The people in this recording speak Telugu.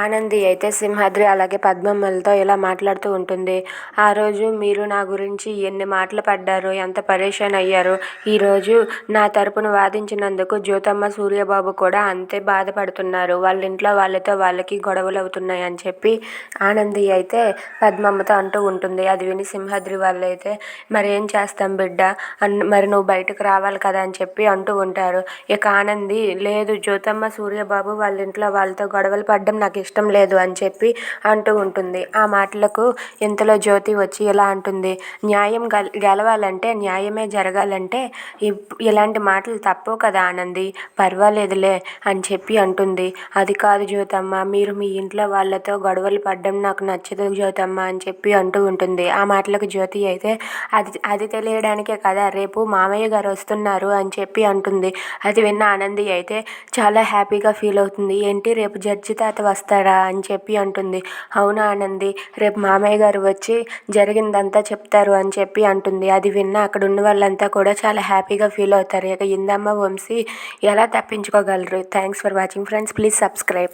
ఆనంది అయితే సింహాద్రి అలాగే పద్మమ్మలతో ఇలా మాట్లాడుతూ ఉంటుంది. ఆ రోజు మీరు నా గురించి ఎన్ని మాటలు పడ్డారు ఎంత పరేషాన్ అయ్యారు ఈరోజు నా తరపున వాదించినందుకు జ్యోతమ్మ సూర్యబాబు కూడా అంతే బాధపడుతున్నారు. వాళ్ళ ఇంట్లో వాళ్ళతో వాళ్ళకి గొడవలు అవుతున్నాయి అని చెప్పి ఆనంది అయితే పద్మమ్మతో అంటూ ఉంటుంది. అది విని సింహాద్రి వాళ్ళు అయితే మరి ఏం చేస్తాం బిడ్డ? అన్ మరి నువ్వు బయటకు రావాలి కదా అని చెప్పి అంటూ ఉంటారు. ఇక ఆనంది లేదు జ్యోతమ్మ సూర్యబాబు వాళ్ళ ఇంట్లో వాళ్ళతో గొడవలు పడ్డం నాకు ఇష్టం లేదు అని చెప్పి అంటూ ఉంటుంది. ఆ మాటలకు ఇంతలో జ్యోతి వచ్చి ఇలా అంటుంది. న్యాయం గెల గెలవాలంటే న్యాయమే జరగాలంటే ఇప్ ఇలాంటి మాటలు తప్పవు కదా ఆనంది. పర్వాలేదులే అని చెప్పి అంటుంది. అది కాదు జ్యోతమ్మ మీరు మీ ఇంట్లో వాళ్ళతో గొడవలు పడడం నాకు నచ్చదు జ్యోతమ్మ అని చెప్పి అంటూ ఉంటుంది. ఆ మాటలకు జ్యోతి అయితే అది అది తెలియడానికే కదా రేపు మామయ్య గారు వస్తున్నారు అని చెప్పి అంటుంది. అది విన్న ఆనంది అయితే చాలా హ్యాపీగా ఫీల్ అవుతుంది. ఏంటి రేపు జడ్జి తాత వస్తారా? అని చెప్పి అంటుంది. అవునా ఆనంది రేపు మామయ్య గారు వచ్చి జరిగిందంతా చెప్తారు అని చెప్పి అంటుంది. అది విన్న అక్కడ ఉన్న వాళ్ళంతా కూడా చాలా హ్యాపీగా ఫీల్ అవుతారు. ఇక ఇందమ్మ వంశీ ఎలా తప్పించుకోగలరు? Thanks for watching friends. Please subscribe.